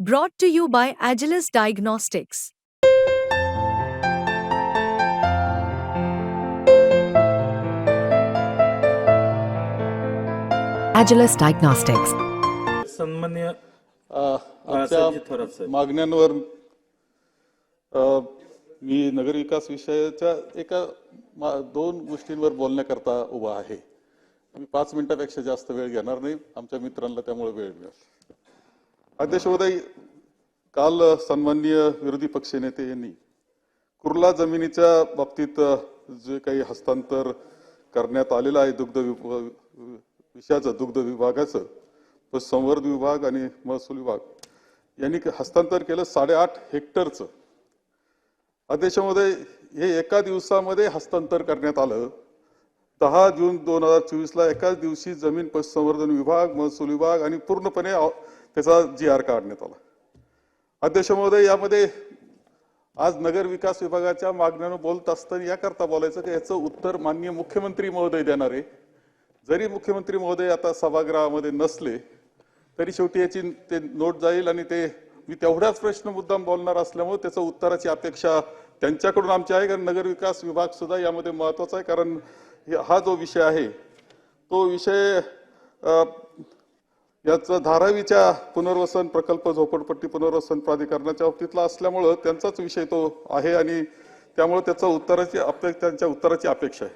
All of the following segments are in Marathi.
Brought to you by Agilus Diagnostics. Agilus Diagnostics. सन्मान्य आमच्या साहेब. मागण्यांवर अ, मी नगरविकास विषयाच्या एका मा- दोन गोष्टींवर बोलण्याकरता उभा आहे मी पाच मिनिटापेक्षा जास्त वेळ घेणार नाही आमच्या मित्रांना त्यामुळे वेळ मिळेल अध्यक्ष महोदय काल सन्माननीय विरोधी पक्षनेते यांनी कुर्ला जमिनीच्या बाबतीत जे काही हस्तांतर करण्यात आलेलं आहे दुग्ध विषयाचं दुग्ध विभागाचं व संवर्ध विभाग आणि महसूल विभाग यांनी हस्तांतर केलं साडेआठ हेक्टरचं. अध्यक्षामध्ये हे एका दिवसामध्ये हस्तांतर करण्यात आलं. दहा जून दोन हजार चोवीसला एकाच दिवशी जमीन पशुसंवर्धन विभाग महसूल विभाग आणि पूर्णपणे त्याचा जी आर काढण्यात आला. अध्यक्ष महोदय यामध्ये आज नगर विकास विभागाच्या मागण्यानं बोलत असताना याकरता बोलायचं की याचं उत्तर माननीय मुख्यमंत्री महोदय देणार आहे. जरी मुख्यमंत्री महोदय आता सभागृहामध्ये नसले तरी शेवटी याची ते नोट जाईल आणि ते मी तेवढाच प्रश्न मुद्दाम बोलणार असल्यामुळे त्याचं उत्तराची अपेक्षा त्यांच्याकडून आमची आहे कारण नगर विकास विभाग सुद्धा यामध्ये महत्त्वाचा आहे कारण हा जो विषय आहे तो विषय याचा धारावीच्या पुनर्वसन प्रकल्प झोपडपट्टी पुनर्वसन प्राधिकरणाच्या बाबतीतला असल्यामुळं त्यांचाच विषय तो आहे आणि त्यामुळे त्याचा उत्तराची अपेक्षा त्यांच्या उत्तराची अपेक्षा आहे.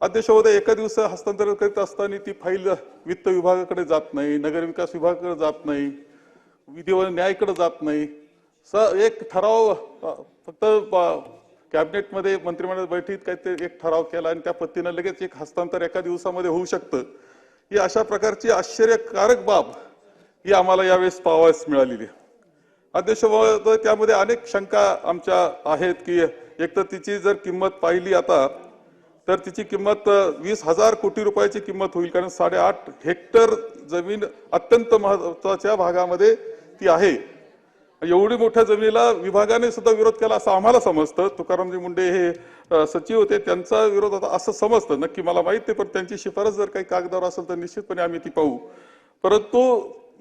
अध्यक्ष महोदय एका दिवस हस्तांतरण करीत असताना ती फाईल वित्त विभागाकडे जात नाही नगर विकास विभागाकडे जात नाही विधी व न्यायकडे जात नाही. स एक ठराव फक्त कॅबिनेटमध्ये मंत्रिमंडळ बैठकीत काहीतरी एक ठराव केला आणि त्या पद्धतीनं लगेच एक हस्तांतर एका दिवसामध्ये होऊ शकतं. ही अशा प्रकारची आश्चर्यकारक बाब ही आम्हाला यावेळेस पाहावयास मिळालेली अध्यक्ष त्यामध्ये अनेक शंका आमच्या आहेत की एक तर तिची जर किंमत पाहिली आता तर तिची किंमत वीस हजार कोटी रुपयाची किंमत होईल कारण साडेआठ हेक्टर जमीन अत्यंत महत्त्वाच्या भागामध्ये ती आहे. एवढी मोठ्या जमिनीला विभागाने सुद्धा विरोध केला असं आम्हाला समजतं. तुकारामजी मुंडे हे सचिव होते. त्यांचा विरोध होता असं समजतं. नक्की मला माहीत नाही पण त्यांची शिफारस जर काही कागदावर असेल तर निश्चितपणे आम्ही ती पाहू. परंतु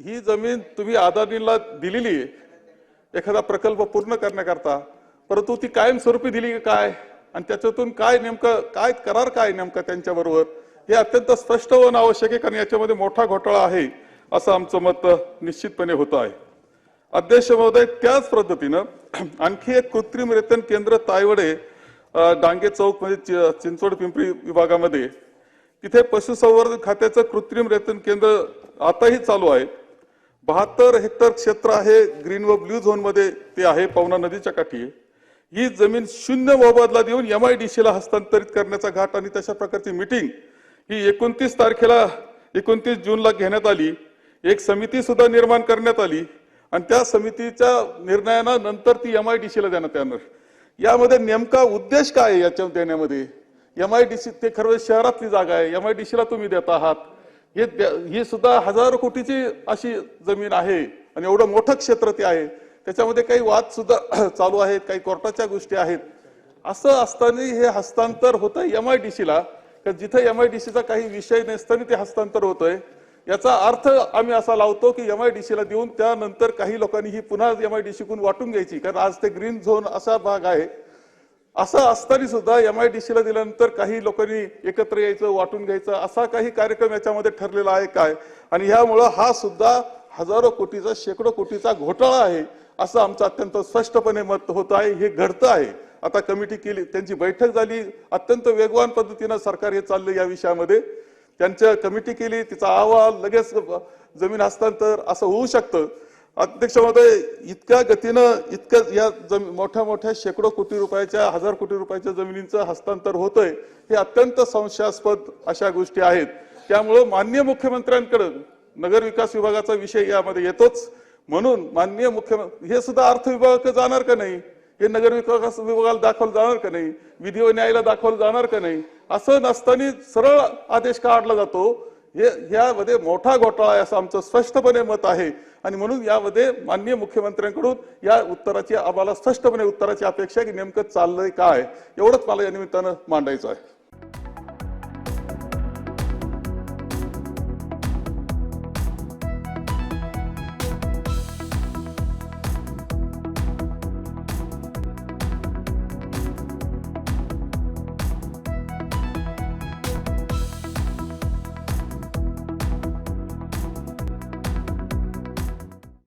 ही जमीन तुम्ही अदानीला दिलेली आहे एखादा प्रकल्प पूर्ण करण्याकरता. परंतु ती कायमस्वरूपी दिली काय? आणि त्याच्यातून काय नेमकं काय करार काय नेमका त्यांच्याबरोबर? हे अत्यंत स्पष्ट होणं आवश्यक आहे कारण याच्यामध्ये मोठा घोटाळा आहे असं आमचं मत निश्चितपणे होतं आहे. अध्यक्ष महोदय त्याच पद्धतीनं आणखी एक कृत्रिम रेतन केंद्र तायवडे डांगे चौक म्हणजे चि- चिंचवड पिंपरी विभागामध्ये. तिथे पशुसंवर्धन खात्याचं कृत्रिम रेतन केंद्र आताही चालू आहे. बहात्तर हेक्टर क्षेत्र आहे ग्रीन व ब्ल्यू झोनमध्ये ते आहे पवना नदीच्या काठी. ही जमीन शून्य मोबदला देऊन एम आय डी सीला हस्तांतरित करण्याचा घाट आणि तशा प्रकारची मिटिंग ही एकोणतीस तारखेला एकोणतीस जूनला घेण्यात आली. एक समिती सुद्धा निर्माण करण्यात आली. आणि त्या समितीच्या निर्णयानं नंतर ती एम आय डी सीला देण्यात येणार. यामध्ये नेमका उद्देश काय आहे याच्या देण्यामध्ये? एम आय डी सी ते खरं शहरातली जागा आहे. एम आय डी ला तुम्ही देत आहात. हे ही सुद्धा हजारो कोटीची अशी जमीन आहे आणि एवढं मोठं क्षेत्र ते आहे. त्याच्यामध्ये काही वाद सुद्धा चालू आहेत काही कोर्टाच्या गोष्टी आहेत. असं असताना हे हस्तांतर होतं एम आय डी सीला का जिथं एम आय डी सीचा काही विषय नसताना ते हस्तांतर होतंय. याचा अर्थ आम्ही असा लावतो की एम आय डी सीला देऊन त्यानंतर काही लोकांनी ही पुन्हा एम आय डी सी वाटून घ्यायची. कारण आज ते ग्रीन झोन असा भाग आहे. असं असताना सुद्धा एम आय डी ला दिल्यानंतर काही लोकांनी एकत्र यायचं वाटून घ्यायचं असा काही कार्यक्रम याच्यामध्ये ठरलेला आहे काय? आणि ह्यामुळं हा सुद्धा हजारो कोटीचा शेकडो कोटीचा घोटाळा आहे असं आमचं अत्यंत स्पष्टपणे मत होत आहे. हे घडतं आहे. आता कमिटी केली त्यांची बैठक झाली. अत्यंत वेगवान पद्धतीनं सरकार हे चाललं या विषयामध्ये. त्यांच्या कमिटी केली तिचा अहवाल लगेच जमीन हस्तांतर असं होऊ शकतं. अध्यक्ष महोदय इतक्या गतीनं इतक्या या जमी मोठ्या मोठ्या शेकडो कोटी रुपयाच्या हजार कोटी रुपयाच्या जमिनींचं हस्तांतर होतंय हे अत्यंत संशयास्पद अशा गोष्टी आहेत. त्यामुळं माननीय मुख्यमंत्र्यांकडं नगर विकास विभागाचा विषय यामध्ये येतोच. म्हणून माननीय मुख्यमंत्री हे सुद्धा अर्थ विभागाकडे जाणार का नाही? हे नगर विकास विभागाला दाखवलं जाणार का नाही? विधी व न्यायाला दाखवलं जाणार का नाही? असं नसताना सरळ आदेश काढला जातो. हे यामध्ये मोठा घोटाळा आहे असं आमचं स्पष्टपणे मत आहे. आणि म्हणून यामध्ये माननीय मुख्यमंत्र्यांकडून या उत्तराची आम्हाला स्पष्टपणे उत्तराची अपेक्षा की नेमकं चाललंय काय? एवढंच मला या निमित्तानं मांडायचं आहे.